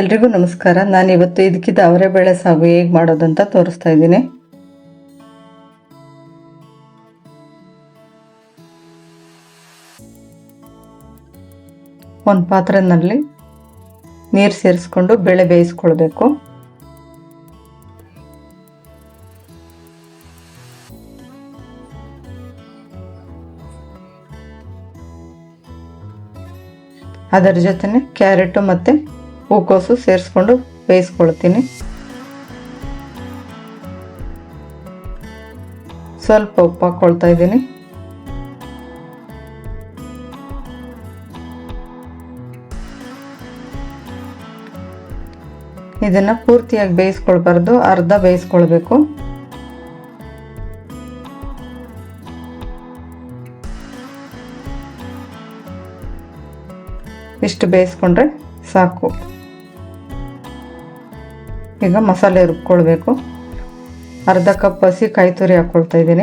ಎಲ್ರಿಗೂ ನಮಸ್ಕಾರ. ನಾನು ಇವತ್ತು ಇದಕ್ಕಿದ್ದ ಅವರೇ ಬೇಳೆ ಸಾಗು ಹೇಗೆ ಮಾಡೋದಂತ ತೋರಿಸ್ತಾ ಇದ್ದೀನಿ. ಒಂದು ಪಾತ್ರೆನಲ್ಲಿ ನೀರು ಸೇರಿಸ್ಕೊಂಡು ಬೇಳೆ ಬೇಯಿಸ್ಕೊಳ್ಬೇಕು. ಅದರ ಜೊತೆ ಕ್ಯಾರೆಟು ಮತ್ತು ಹೂಕೋಸು ಸೇರಿಸ್ಕೊಂಡು ಬೇಯಿಸ್ಕೊಳ್ತೀನಿ. ಸ್ವಲ್ಪ ಉಪ್ಪು ಹಾಕ್ಕೊಳ್ತಾ ಇದ್ದೀನಿ. ಇದನ್ನು ಪೂರ್ತಿಯಾಗಿ ಬೇಯಿಸ್ಕೊಳ್ಬಾರ್ದು, ಅರ್ಧ ಬೇಯಿಸ್ಕೊಳ್ಬೇಕು. ಇಷ್ಟು ಬೇಯಿಸ್ಕೊಂಡ್ರೆ ಸಾಕು. ಈಗ ಮಸಾಲೆ ರುಬ್ಕೊಳ್ಬೇಕು. ಅರ್ಧ ಕಪ್ ಹಸಿ ಕಾಯಿ ತುರಿ ಹಾಕ್ಕೊಳ್ತಾ ಇದ್ದೀನಿ.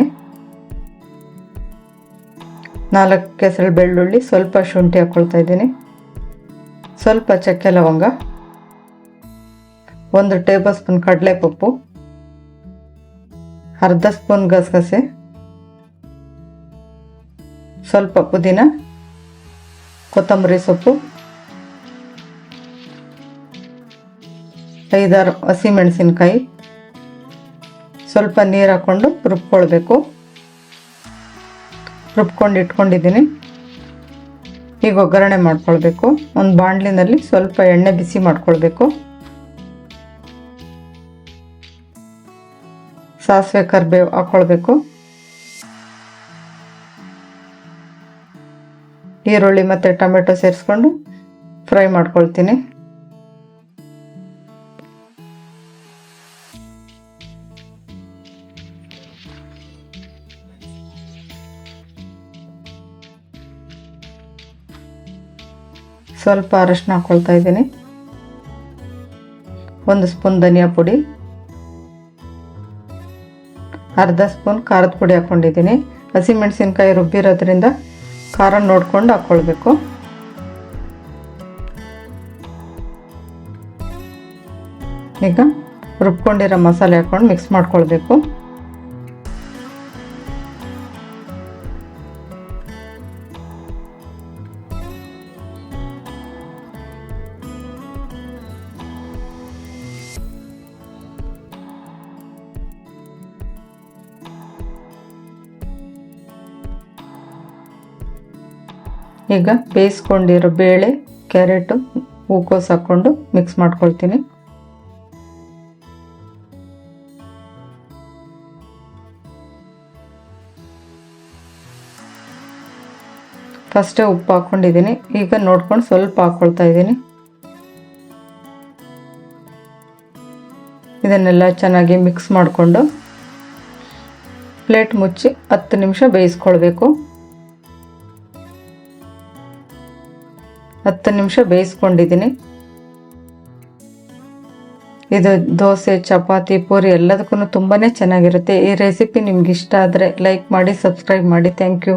ನಾಲ್ಕು ಕೆಸರು ಬೆಳ್ಳುಳ್ಳಿ, ಸ್ವಲ್ಪ ಶುಂಠಿ ಹಾಕ್ಕೊಳ್ತಾ ಇದ್ದೀನಿ. ಸ್ವಲ್ಪ ಚಕ್ಕೆ ಲವಂಗ. ಒಂದು ಟೇಬಲ್ ಸ್ಪೂನ್ ಕಡಲೆಪಪ್ಪು. ಅರ್ಧ ಸ್ಪೂನ್ ಗಸಗಸೆ. ಸ್ವಲ್ಪ ಪುದೀನ. ಕೊತ್ತಂಬರಿ ಸೊಪ್ಪು. ಐದಾರು ಹಸಿಮೆಣಸಿನ್ಕಾಯಿ ಸ್ವಲ್ಪ ನೀರು ಹಾಕ್ಕೊಂಡು ರುಬ್ಕೊಳ್ಬೇಕು. ರುಬ್ಕೊಂಡು ಇಟ್ಕೊಂಡಿದ್ದೀನಿ. ಈಗ ಒಗ್ಗರಣೆ ಮಾಡ್ಕೊಳ್ಬೇಕು. ಒಂದು ಬಾಣಲಿನಲ್ಲಿ ಸ್ವಲ್ಪ ಎಣ್ಣೆ ಬಿಸಿ ಮಾಡ್ಕೊಳ್ಬೇಕು. ಸಾಸಿವೆ ಕರಿಬೇವು ಹಾಕ್ಕೊಳ್ಬೇಕು ಈರುಳ್ಳಿ ಮತ್ತು ಟೊಮೆಟೊ ಸೇರಿಸ್ಕೊಂಡು ಫ್ರೈ ಮಾಡ್ಕೊಳ್ತೀನಿ. ಸ್ವಲ್ಪ ಅರಶಿನ ಹಾಕ್ಕೊಳ್ತಾ ಇದ್ದೀನಿ. ಒಂದು ಸ್ಪೂನ್ ಧನಿಯಾ ಪುಡಿ. ಅರ್ಧ ಸ್ಪೂನ್ ಖಾರದ ಪುಡಿ ಹಾಕ್ಕೊಂಡಿದ್ದೀನಿ ಹಸಿಮೆಣಸಿನ್ಕಾಯಿ ರುಬ್ಬಿರೋದ್ರಿಂದ ಖಾರ ನೋಡ್ಕೊಂಡು ಹಾಕ್ಕೊಳ್ಬೇಕು ಈಗ ರುಬ್ಕೊಂಡಿರೋ ಮಸಾಲೆ ಹಾಕ್ಕೊಂಡು ಮಿಕ್ಸ್ ಮಾಡ್ಕೊಳ್ಬೇಕು. ಈಗ ಬೇಯಿಸ್ಕೊಂಡಿರೋ ಬೇಳೆ, ಕ್ಯಾರೆಟು ಹೂಕೋಸು ಹಾಕ್ಕೊಂಡು ಮಿಕ್ಸ್ ಮಾಡ್ಕೊಳ್ತೀನಿ. ಫಸ್ಟೇ ಉಪ್ಪು ಹಾಕ್ಕೊಂಡಿದ್ದೀನಿ. ಈಗ ನೋಡ್ಕೊಂಡು ಸ್ವಲ್ಪ ಹಾಕ್ಕೊಳ್ತಾ ಇದ್ದೀನಿ. ಇದನ್ನೆಲ್ಲ ಚೆನ್ನಾಗಿ ಮಿಕ್ಸ್ ಮಾಡಿಕೊಂಡು ಪ್ಲೇಟ್ ಮುಚ್ಚಿ ಹತ್ತು ನಿಮಿಷ ಬೇಯಿಸ್ಕೊಳ್ಬೇಕು. ಹತ್ತು ನಿಮಿಷ ಬೇಯಿಸ್ಕೊಂಡಿದ್ದೀನಿ. ಇದು ದೋಸೆ, ಚಪಾತಿ, ಪೂರಿ ಎಲ್ಲದಕ್ಕೂ ತುಂಬಾ ಚೆನ್ನಾಗಿರುತ್ತೆ. ಈ ರೆಸಿಪಿ ನಿಮ್ಗೆ ಇಷ್ಟ ಆದರೆ ಲೈಕ್ ಮಾಡಿ, ಸಬ್ಸ್ಕ್ರೈಬ್ ಮಾಡಿ. Thank you.